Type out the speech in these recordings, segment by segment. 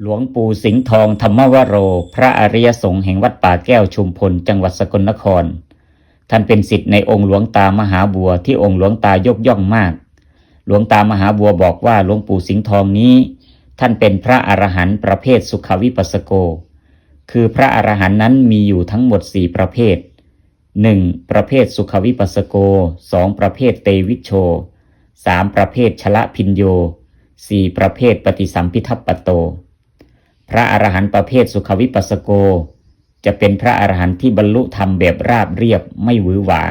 หลวงปู่สิงห์ทองธรรมวโร พระอริยสงฆ์แห่งวัดป่าแก้วชุมพล จังหวัดสกลนคร ท่านเป็นสิทธิ์ในองค์หลวงตามหาบัวที่องค์หลวงตายกย่องมาก หลวงตามหาบัวบอกว่าหลวงปู่สิงห์ทองนี้ ท่านเป็นพระอรหันต์ประเภทสุขวิปัสสโก คือพระอรหันต์นั้นมีอยู่ทั้งหมดสี่ประเภท 1. ประเภทสุขวิปัสสโก 2. ประเภทเตวิชโช 3. ประเภทชละพินโย 4. ประเภทปฏิสัมพิทัปปโต พระอรหันต์ประเภทสุขวิปัสสโก จะเป็นพระอรหันต์ที่บรรลุธรรมแบบราบเรียบไม่หวือหวา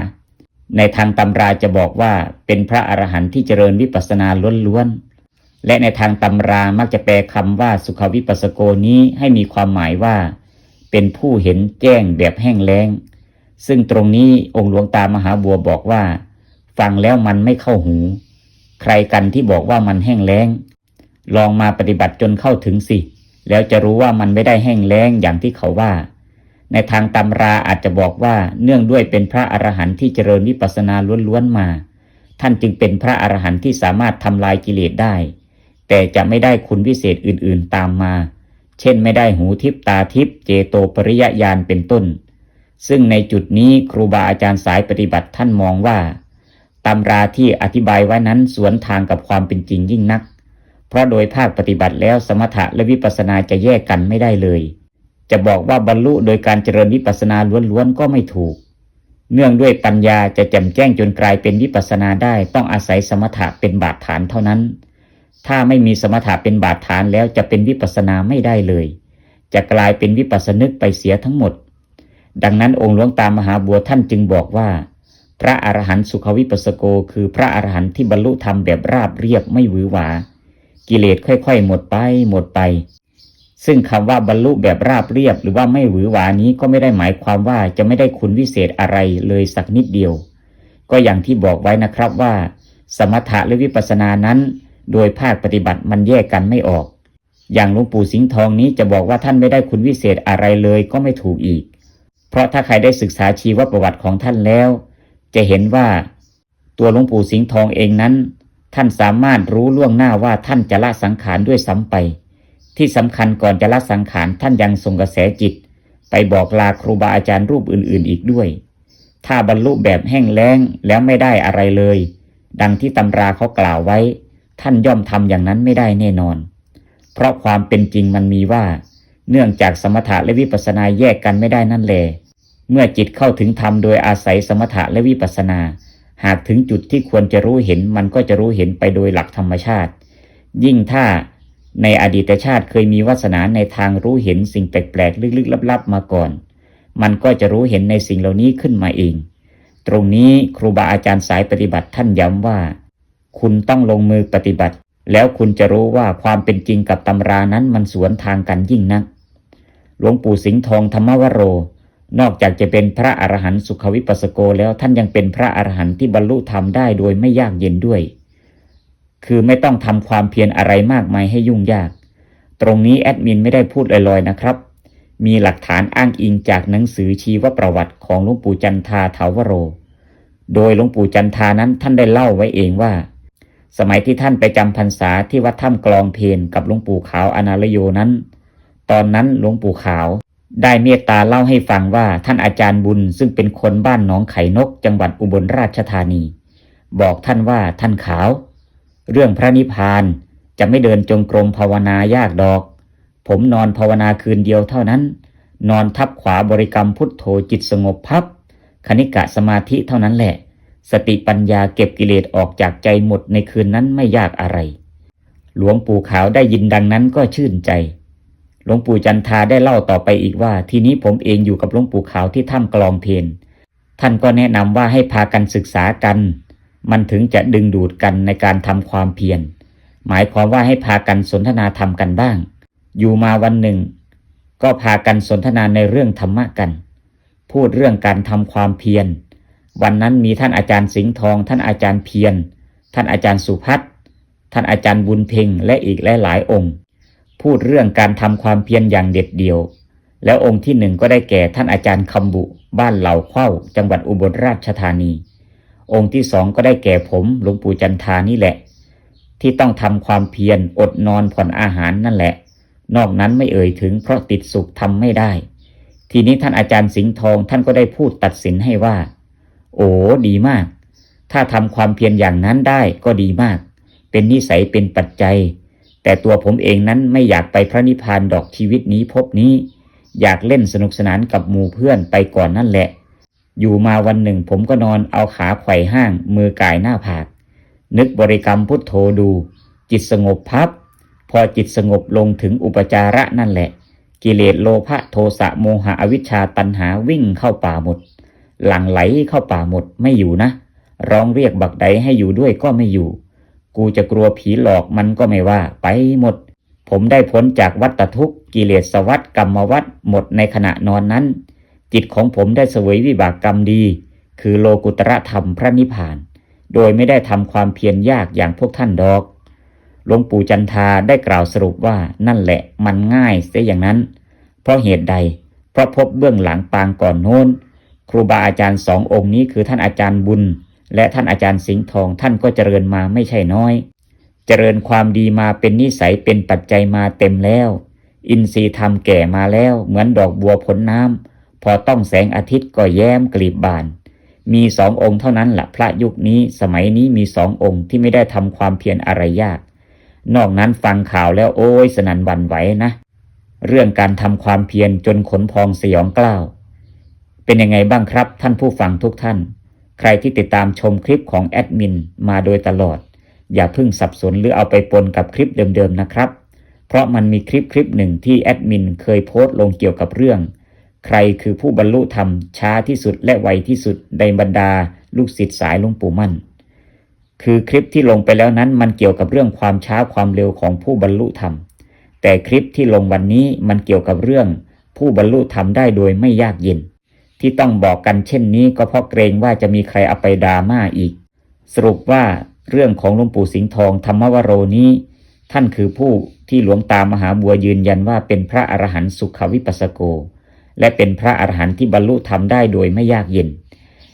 ในทางตำราจะบอกว่าเป็นพระอรหันต์ที่เจริญวิปัสสนาล้วนๆ และในทางตำรามักจะแปลคำว่าสุขวิปัสสโกนี้ให้มีความหมายว่า เป็นผู้เห็นแจ้งแบบแห้งแล้ง ซึ่งตรงนี้องค์หลวงตามหาบัวบอกว่า ฟังแล้วมันไม่เข้าหู ใครกันที่บอกว่ามันแห้งแล้ง ลองมาปฏิบัติจนเข้าถึงสิ แล้วจะรู้ว่ามันไม่ได้แห้งแล้งอย่างที่เขาว่า ในทางตำราอาจจะบอกว่าเนื่องด้วยเป็นพระอรหันต์ที่เจริญวิปัสสนาล้วนๆมา ท่านจึงเป็นพระอรหันต์ที่สามารถทำลายกิเลสได้ แต่จะไม่ได้คุณวิเศษอื่นๆตามมา เช่นไม่ได้หูทิพตาทิพเจโตปริยญาณเป็นต้น ซึ่งในจุดนี้ครูบาอาจารย์สายปฏิบัติท่านมองว่าตำราที่อธิบายไว้นั้นสวนทางกับความเป็นจริงยิ่งนัก เพราะโดยภาคปฏิบัติแล้วสมถะและวิปัสนาจะแยกกันไม่ได้เลย จะบอกว่าบรรลุโดยการเจริญวิปัสนาล้วนๆก็ไม่ถูก เนื่องด้วยปัญญาจะแจ่มแจ้งจนกลายเป็นวิปัสนาได้ต้องอาศัยสมถะเป็นบาดฐานเท่านั้น ถ้าไม่มีสมถะเป็นบาดฐานแล้วจะเป็นวิปัสสนาไม่ได้เลย จะกลายเป็นวิปัสสนึกไปเสียทั้งหมด ดังนั้นองค์หลวงตามหาบัวท่านจึงบอกว่าพระอรหันต์สุขวิปัสสโก คือพระอรหันต์ที่บรรลุธรรมแบบราบเรียบไม่หวือหวา กิเลสค่อยๆ หมดไปหมดไป ซึ่งคำว่าบรรลุแบบราบเรียบ หรือว่าไม่หวือหวานี้ก็ไม่ได้หมายความว่าจะไม่ได้คุณวิเศษอะไรเลยสักนิดเดียว ก็อย่างที่บอกไว้นะครับว่า สมถะและวิปัสสนานั้น โดยภาคปฏิบัติมันแยกกันไม่ออก อย่างหลวงปู่สิงห์ทองนี้จะบอกว่าท่านไม่ได้คุณวิเศษอะไรเลยก็ไม่ถูกอีก เพราะถ้าใครได้ศึกษาชีวประวัติของท่านแล้ว จะเห็นว่า ตัวหลวงปู่สิงห์ทองเองนั้น ท่านสามารถรู้ล่วงหน้าว่าท่านจะละสังขารด้วยซ้ำไป ที่สำคัญก่อนจะละสังขารท่านยังส่งกระแสจิต ไปบอกลาครูบาอาจารย์รูปอื่น ๆ อีกด้วย ถ้าบรรลุแบบแห้งแล้งแล้วไม่ได้อะไรเลย ดังที่ตำราเขากล่าวไว้ ท่านย่อมทำอย่างนั้นไม่ได้แน่นอน เพราะความเป็นจริงมันมีว่า เนื่องจากสมถะและวิปัสสนาแยกกันไม่ได้นั่นแหละเมื่อจิตเข้าถึงธรรมโดยอาศัยสมถะและวิปัสสนา หากถึงจุดที่ควรจะรู้เห็นมันก็จะรู้เห็นไปโดยหลักธรรมชาติ ยิ่งถ้าในอดีตชาติเคยมีวาสนาในทางรู้เห็นสิ่งแปลกๆลึกๆลับๆมาก่อน มันก็จะรู้เห็นในสิ่งเหล่านี้ขึ้นมาเอง ตรงนี้ครูบาอาจารย์สายปฏิบัติท่านย้ำว่า คุณต้องลงมือปฏิบัติ แล้วคุณจะรู้ว่าความเป็นจริงกับตำรานั้นมันสวนทางกันยิ่งนัก หลวงปู่สิงห์ทองธรรมวโร นอกจากจะเป็นพระอรหันต์สุขวิปัสสโกแล้วท่านยังเป็นพระอรหันต์ที่บรรลุธรรมได้โดยไม่ยากเย็นด้วย คือไม่ต้องทำความเพียรอะไรมากมายให้ยุ่งยาก ตรงนี้แอดมินไม่ได้พูดลอยๆนะครับ มีหลักฐานอ้างอิงจากหนังสือชีวประวัติของหลวงปู่จันทาเถาวโร โดยหลวงปู่จันทานั้นท่านได้เล่าไว้เองว่า สมัยที่ท่านไปจำพรรษาที่วัดถ้ำกลองเพนกับหลวงปู่ขาวอนาลโยนั้น ตอนนั้นหลวงปู่ขาว ได้เมตตาเล่าให้ฟังว่าท่านอาจารย์บุญซึ่งเป็นคนบ้านหนองไข่นกจังหวัดอุบลราชธานี บอกท่านว่าท่านขาว เรื่องพระนิพพานจะไม่เดินจงกรมภาวนายากดอก ผมนอนภาวนาคืนเดียวเท่านั้น นอนทับขวาบริกรรมพุทโธจิตสงบพับ คณิกะสมาธิเท่านั้นแหละ สติปัญญาเก็บกิเลสออกจากใจหมดในคืนนั้นไม่ยากอะไร หลวงปู่ขาวได้ยินดังนั้นก็ชื่นใจ หลวงปู่จันทาได้เล่าต่อไปอีกว่า ทีนี้ผมเองอยู่กับหลวงปู่ขาวที่ถ้ำกลองเพนท่านก็แนะนำว่าให้พากันศึกษากัน มันถึงจะดึงดูดกันในการทำความเพียร หมายความว่าให้พากันสนทนาธรรมกันบ้าง อยู่มาวันหนึ่ง ก็พากันสนทนาในเรื่องธรรมะกัน พูดเรื่องการทำความเพียร วันนั้นมีท่านอาจารย์สิงห์ทอง ท่านอาจารย์เพียร ท่านอาจารย์สุพัฒน์ท่านอาจารย์บุญเพ็งและอีกหลายๆองค์ พูดเรื่องการทำความเพียรอย่างเด็ดเดี่ยว แล้วองค์ที่หนึ่งก็ได้แก่ท่านอาจารย์คำบุ บ้านเหล่าเข้า จังหวัดอุบลราชธานี องค์ที่สองก็ได้แก่ผมหลวงปู่จันทานี่แหละ ที่ต้องทำความเพียรอดนอนผ่อนอาหารนั่นแหละ นอกนั้นไม่เอ่ยถึงเพราะติดสุขทำไม่ได้ ทีนี้ท่านอาจารย์สิงห์ทองท่านก็ได้พูดตัดสินให้ว่า โอ้ดีมาก ถ้าทำความเพียรอย่างนั้นได้ก็ดีมาก เป็นนิสัยเป็นปัจจัย แต่ตัวผมเองนั้นไม่อยากไปพระนิพพานดอกชีวิตนี้พบนี้ อยากเล่นสนุกสนานกับหมู่เพื่อนไปก่อนนั่นแหละ อยู่มาวันหนึ่งผมก็นอนเอาขาไขว่ห้าง มือกายหน้าผาก นึกบริกรรมพุทโธดู จิตสงบพับ พอจิตสงบลงถึงอุปจาระนั่นแหละ กิเลสโลภะโทสะโมหะอวิชชาตันหาวิ่งเข้าป่าหมด หลั่งไหลเข้าป่าหมดไม่อยู่นะ ร้องเรียกบักใดให้อยู่ด้วยก็ไม่อยู่ กูจะกลัวผีหลอกมันก็ไม่ว่า ไปหมด ผมได้พ้นจากวัฏทุกข์กิเลสวัฏกรรมวัฏหมดในขณะนอนนั้น จิตของผมได้เสวยวิบากกรรมดี คือโลกุตระธรรมพระนิพพาน โดยไม่ได้ทำความเพียรยากอย่างพวกท่านดอกหลวงปู่จันทาได้กล่าวสรุปว่านั่นแหละมันง่ายเสียอย่างนั้น เพราะเหตุใด เพราะพบเบื้องหลังปางก่อนโน้น ครูบาอาจารย์สององค์นี้คือท่านอาจารย์บุญ และท่านอาจารย์สิงห์ทองท่านก็เจริญมาไม่ใช่น้อย เจริญความดีมาเป็นนิสัยเป็นปัจจัยมาเต็มแล้ว อินทรีย์ธรรมแก่มาแล้วเหมือนดอกบัวผลน้ำพอต้องแสงอาทิตย์ก็แย้มกลีบบาน มีสององค์เท่านั้นละพระยุคนี้สมัยนี้มีสององค์ที่ไม่ได้ทำความเพียรอะไรยาก นอกนั้นฟังข่าวแล้วโอ้ยสนันวันไหวนะ เรื่องการทำความเพียรจนขนพองสยองกล้าวเป็นยังไงบ้างครับท่านผู้ฟังทุกท่าน ใครที่ติดตามชมคลิปของแอดมินมาโดยตลอด อย่าเพิ่งสับสนหรือเอาไปปนกับคลิปเดิมๆนะครับ เพราะมันมีคลิปคลิปหนึ่งที่แอดมินเคยโพสต์ลงเกี่ยวกับเรื่อง ใครคือผู้บรรลุธรรมช้าที่สุดและไวที่สุดในบรรดาลูกศิษย์สายหลวงปู่มั่น คือคลิปที่ลงไปแล้วนั้นมันเกี่ยวกับเรื่องความช้าความเร็วของผู้บรรลุธรรม แต่คลิปที่ลงวันนี้มันเกี่ยวกับเรื่อง ผู้บรรลุธรรมได้โดยไม่ยากเย็น ที่ต้องบอกกันเช่นนี้ก็เพราะเกรงว่าจะมีใครเอาไปดราม่าอีก สรุปว่าเรื่องของหลวงปู่สิงห์ทองธรรมวโรนี้ ท่านคือผู้ที่หลวงตามหาบัวยืนยันว่าเป็นพระอรหันต์สุขวิปัสสโก และเป็นพระอรหันต์ที่บรรลุธรรมได้โดยไม่ยากเย็น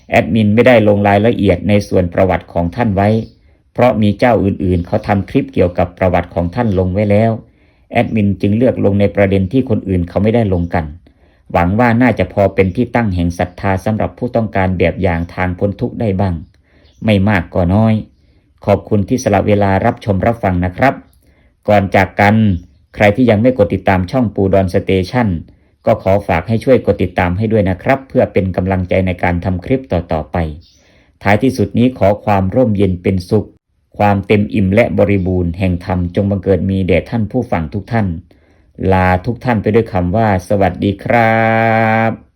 แอดมินไม่ได้ลงรายละเอียดในส่วนประวัติของท่านไว้ เพราะมีเจ้าอื่นๆ เขาทำคลิปเกี่ยวกับประวัติของท่านลงไว้แล้ว แอดมินจึงเลือกลงในประเด็นที่คนอื่นเขาไม่ได้ลงกัน หวังว่าน่าจะพอเป็นที่ตั้งแห่งศรัทธาสำหรับผู้ต้องการแบบอย่างทางพ้นทุกข์ได้บ้าง ไม่มากก็น้อย ขอบคุณที่สละเวลารับชมรับฟังนะครับ ก่อนจากกัน ใครที่ยังไม่กดติดตามช่องปูดอนสเตชันก็ขอฝากให้ช่วยกดติดตามให้ด้วยนะครับ เพื่อเป็นกำลังใจในการทำคลิปต่อๆไป ท้ายที่สุดนี้ขอความร่มเย็นเป็นสุข ความเต็มอิ่มและบริบูรณ์แห่งธรรมจงบังเกิดมีแด่ท่านผู้ฟังทุกท่าน ลาทุกท่านไปด้วยคำว่า สวัสดีครับ